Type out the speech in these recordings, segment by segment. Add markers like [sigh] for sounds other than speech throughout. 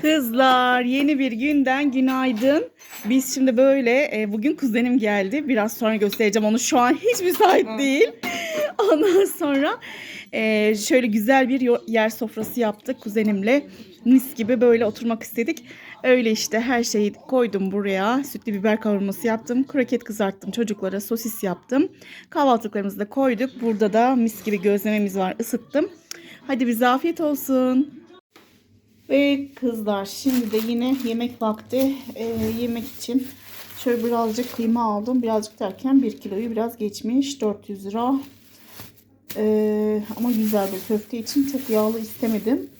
Kızlar yeni bir günden günaydın. Biz şimdi böyle e, bugün kuzenim geldi. Biraz sonra göstereceğim onu. Şu an hiç müsait değil. [laughs] Ondan sonra e, şöyle güzel bir yer sofrası yaptık kuzenimle. Mis gibi böyle oturmak istedik. Öyle işte her şeyi koydum buraya. Sütlü biber kavurması yaptım. Kroket kızarttım çocuklara. Sosis yaptım. Kahvaltılıklarımızı da koyduk. Burada da mis gibi gözlememiz var. ısıttım. Hadi bize afiyet olsun. Ve kızlar şimdi de yine yemek vakti Ee, yemek için şöyle birazcık kıyma aldım. Birazcık derken 1 kiloyu biraz geçmiş 400 lira. Ee, ama güzel bir köfte için çok yağlı istemedim.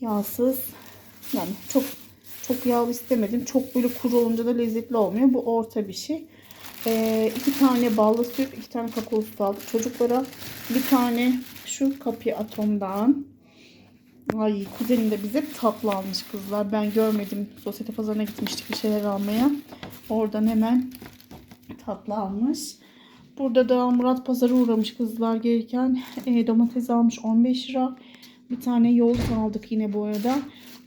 Yağsız yani çok çok yağlı istemedim. Çok böyle kuru olunca da lezzetli olmuyor. Bu orta bir şey. Ee, iki tane ballı süt, iki tane kakao sütü aldık çocuklara. Bir tane şu kapya atomdan. Ay kuzenim de bize tatlı almış kızlar. Ben görmedim. Sosyete pazarına gitmiştik bir şeyler almaya. Oradan hemen tatlı almış. Burada da Murat Pazar'a uğramış kızlar gelirken. E, domates almış 15 lira. Bir tane yoğurt aldık yine bu arada.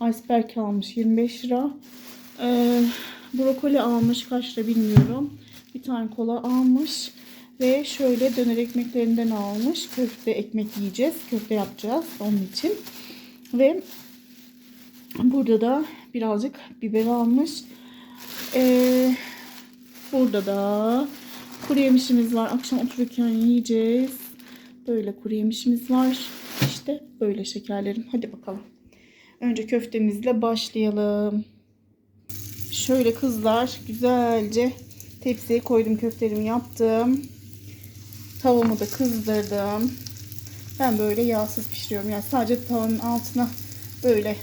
Iceberg almış 25 lira. E, brokoli almış kaç lira bilmiyorum. Bir tane kola almış. Ve şöyle döner ekmeklerinden almış. Köfte ekmek yiyeceğiz. Köfte yapacağız onun için. Ve burada da birazcık biber almış. Ee, burada da kuru yemişimiz var. Akşam otururken yiyeceğiz. Böyle kuru yemişimiz var. İşte böyle şekerlerim. Hadi bakalım. Önce köftemizle başlayalım. Şöyle kızlar güzelce tepsiye koydum köftelerimi yaptım. Tavamı da kızdırdım. Ben böyle yağsız pişiriyorum. Yani sadece tavanın altına böyle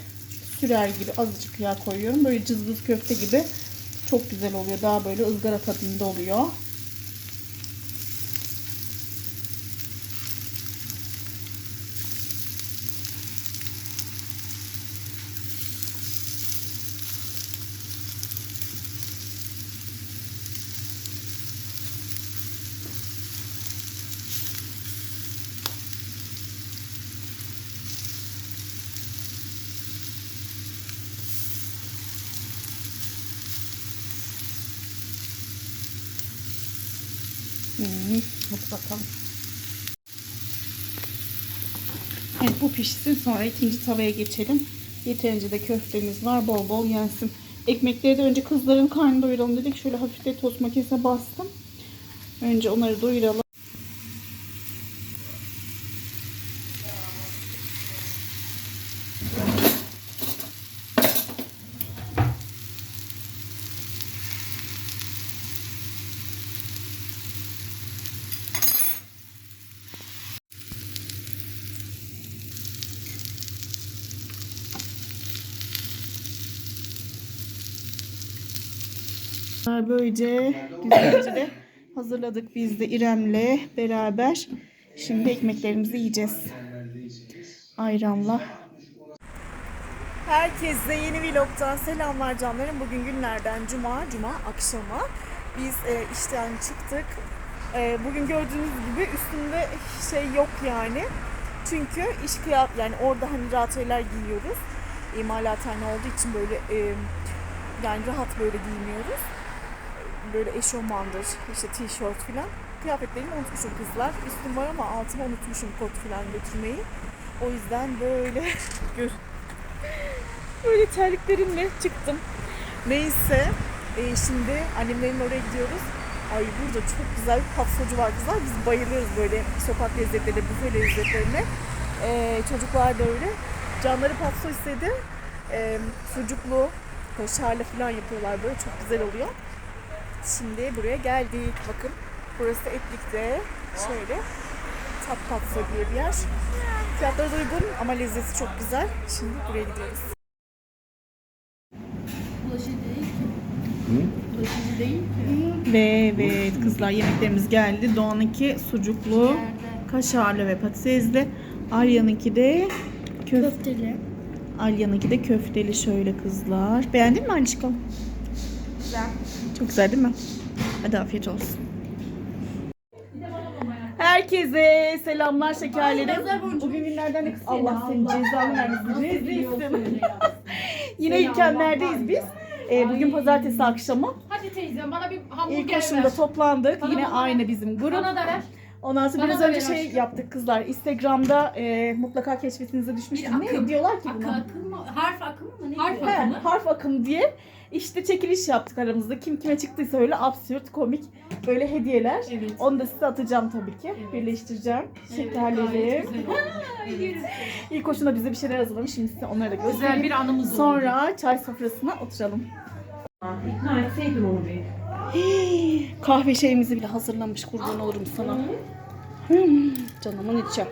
sürer gibi azıcık yağ koyuyorum. Böyle cızbız köfte gibi çok güzel oluyor. Daha böyle ızgara tadında oluyor. Hmm, hadi bakalım. Evet bu pişsin sonra ikinci tavaya geçelim. Yeterince de köftemiz var bol bol yensin. Ekmekleri de önce kızların karnını doyuralım dedik. Şöyle hafif de tost makinesine bastım. Önce onları doyuralım. Böylece güzelce de hazırladık biz de İrem'le beraber. Şimdi ekmeklerimizi yiyeceğiz. Ayranla. Herkese yeni vlogtan selamlar canlarım. Bugün günlerden cuma, cuma akşamı. Biz e, işten çıktık. E, bugün gördüğünüz gibi üstünde şey yok yani. Çünkü iş kıyafet yani orada hani rahat şeyler giyiyoruz. İmalathane olduğu için böyle e, yani rahat böyle giymiyoruz böyle eşofmandır, işte tişört falan. Kıyafetlerimi unutmuşum kızlar. Üstüm var ama altıma unutmuşum kot falan götürmeyi. O yüzden böyle [laughs] gör böyle terliklerimle çıktım. Neyse e, şimdi annemlerin oraya gidiyoruz. Ay burada çok güzel bir patsocu var kızlar. Biz bayılıyoruz böyle sokak lezzetlerine, büfe lezzetlerine. E, çocuklar da öyle. Canları patso istedi. E, sucuklu, kaşarlı falan yapıyorlar böyle. Çok güzel oluyor. Şimdi buraya geldik. Bakın burası Etlik'te. Şöyle Tat Patso diye bir yer. Fiyatları da uygun ama lezzeti çok güzel. Şimdi buraya gidiyoruz. Bulaşıcı değil ki. Bulaşıcı değil ki. Ve evet kızlar yemeklerimiz geldi. Doğan'ınki sucuklu, Nerede? kaşarlı ve patatesli. Arya'nınki de köf Köfteli. Alya'nınki de köfteli şöyle kızlar. Beğendin mi Alişkom? Güzel. Çok güzel değil mi? Hadi afiyet olsun. Herkese selamlar şekerlerim. Bugün günlerden ne kız Allah senin cezanı vermesin. Rezilsin. [laughs] Yine İlkenler'deyiz biz. Ee, bugün pazartesi akşamı. Hadi teyzem bana bir İlk hamburger başında ver. toplandık. Bana Yine aynı bizim grup. Bana da ver. Ondan sonra Bana biraz da önce ver şey aşkım. yaptık kızlar. Instagram'da e, mutlaka keşfetinize düşmüştür. Bir Ne akım. diyorlar ki Akı buna? akım mı? Harf akımı mı? Ne Harf diyor? He, akımı. harf akım diye işte çekiliş yaptık aramızda. Kim kime çıktıysa öyle absürt, komik böyle hediyeler. Evet. Onu da size atacağım tabii ki. Evet. Birleştireceğim. Evet, Şekerleri. gayet güzel [laughs] oldu. Evet. İlk hoşuna bize bir şeyler hazırlamış. Şimdi size onları da göstereyim. Güzel bir anımız oldu. Sonra çay sofrasına oturalım. İkna etseydin onu bir. Hii, Kahve şeyimizi bile hazırlamış kurban olurum sana. Hmm, canımın içi.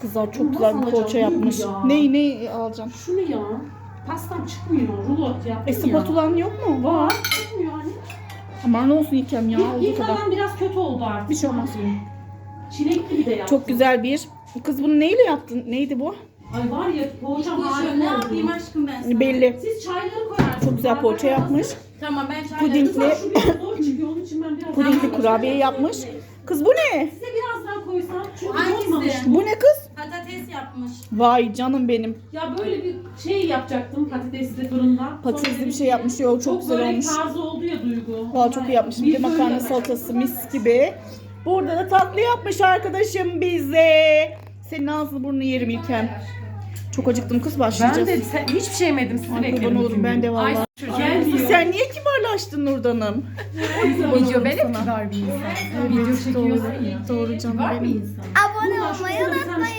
Kızlar çok Bunu güzel bir poğaça yapmış. ya? Neyi neyi alacağım? Şunu ya. Pastam çıkmıyor. Rulo yaptım E ya. spatulan yok mu? Var. Çıkmıyor hani. Aman ne olsun İlkem ya İlk, olduğu ilk kadar. adam biraz kötü oldu artık. Bir şey olmaz. Çilekli bir de yaptım. Çok güzel bir. Kız bunu neyle yaptın? Neydi bu? Ay var ya poğaçam Koşuyor. harika Ne oldu. yapayım aşkım ben sana? Belli. Siz çayları koyarsınız. Çok güzel poğaça yapmış. Tamam ben çay Puding. Kızlar şu biraz zor çıkıyor. Onun için ben biraz Pudingli kurabiye yapmış. Kız bu ne? Size biraz daha koysam. Çünkü Hangisi? Bu ne kız? Patates yapmış. Vay canım benim. Ya böyle bir şey yapacaktım patatesli fırında. Patatesli bir şey yapmış. Yo, çok güzel böyle olmuş. taze oldu ya Duygu. Valla çok iyi yapmış. Bir de makarna salatası mis gibi. Burada da tatlı yapmış arkadaşım bize. Senin ağzını burnunu yerim İlkem. Çok acıktım kız başlayacağız. Ben de sen, hiçbir şey yemedim sizi Ay bekledim. olurum ben de Ay valla. Gel diyor. Sen niye kibarlaştın Nurdan'ım? Video ben hep sana. kibar bir insan. Evet, Video doğru. çekiyorsun ya. Doğru canım Kibar bir benim. insan. Abone olmayı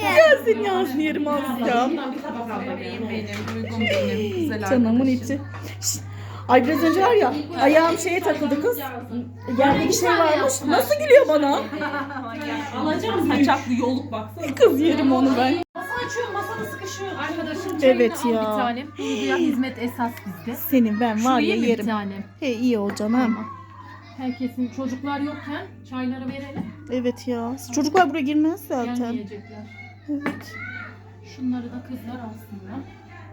Ya senin ağzını yerim Asya. Bundan bir tabak al bakayım. benim, benim, güzel Canımın içi. Şşt. Ay biraz önce var ya ayağım şeye takıldı kız. Yerde bir şey varmış. Nasıl gülüyor bana? [laughs] Alacağım saçaklı yoluk baksana. Kız yerim onu ben. Masa açıyorum masada sıkışıyor. Arkadaşım Evet çayını al ya. bir tanem. Duyguya hizmet esas bizde. Senin ben var Şunu ya ye mi bir yerim. tanem? He iyi ol canım. Herkesin çocuklar yokken çayları verelim. Evet ya. Çocuklar buraya girmez zaten. Gelmeyecekler. Evet. Şunları da kızlar alsınlar.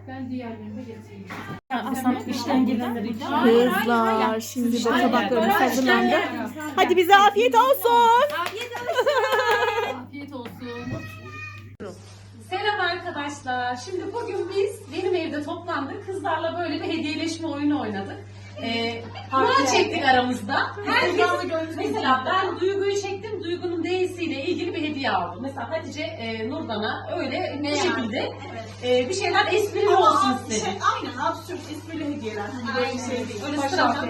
Ben diğerlerini de getireyim. Hasan işten gelenleri Kızlar şimdi de tabaklarımız hazırlandı. Hadi bize afiyet olsun. Arkadaşlar. Şimdi bugün biz benim evde toplandık. Kızlarla böyle bir hediyeleşme oyunu oynadık. Ee, kura çektik aramızda. Herkes, mesela ben Duygu'yu çektim. Duygu'nun D'siyle ilgili bir hediye aldım. Mesela Hatice e, Nurdan'a öyle bu şekilde e, bir şeyler esprili olsun istedik. aynen absürt esprili hediyeler. Hani böyle şey değil. Öyle sıradan.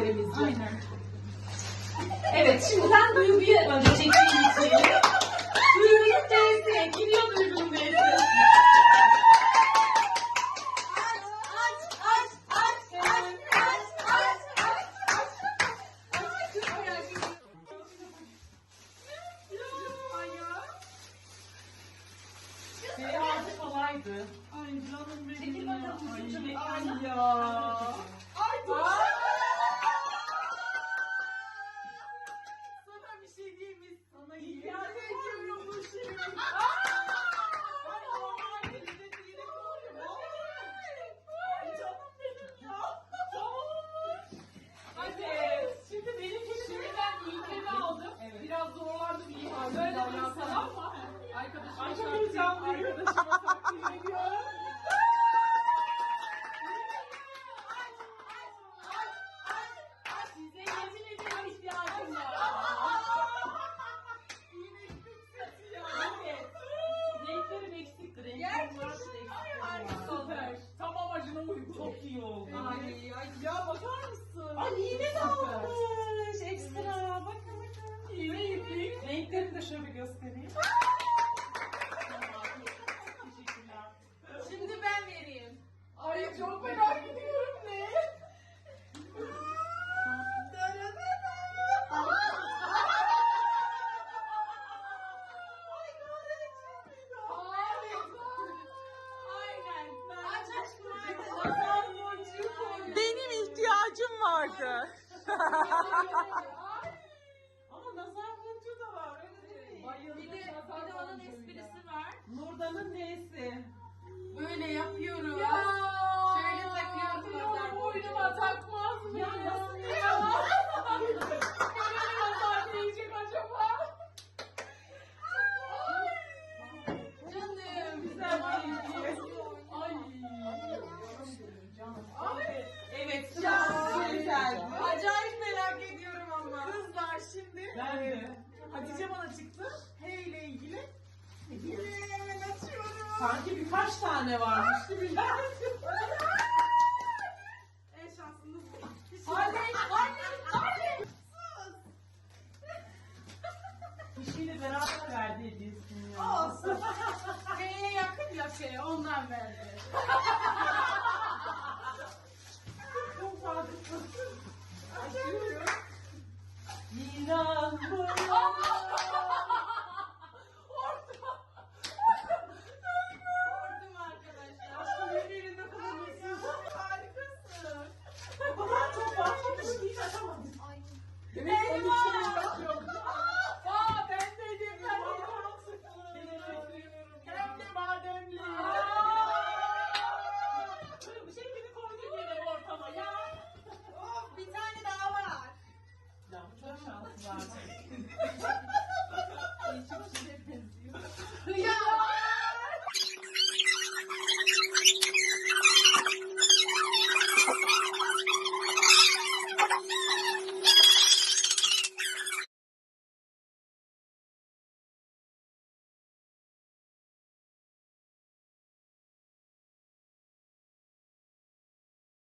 Evet şimdi ben Duygu'yu önce çektiğim için. [laughs] Duygu'nun 哈哈哈哈 Sanki birkaç tane varmış gibi.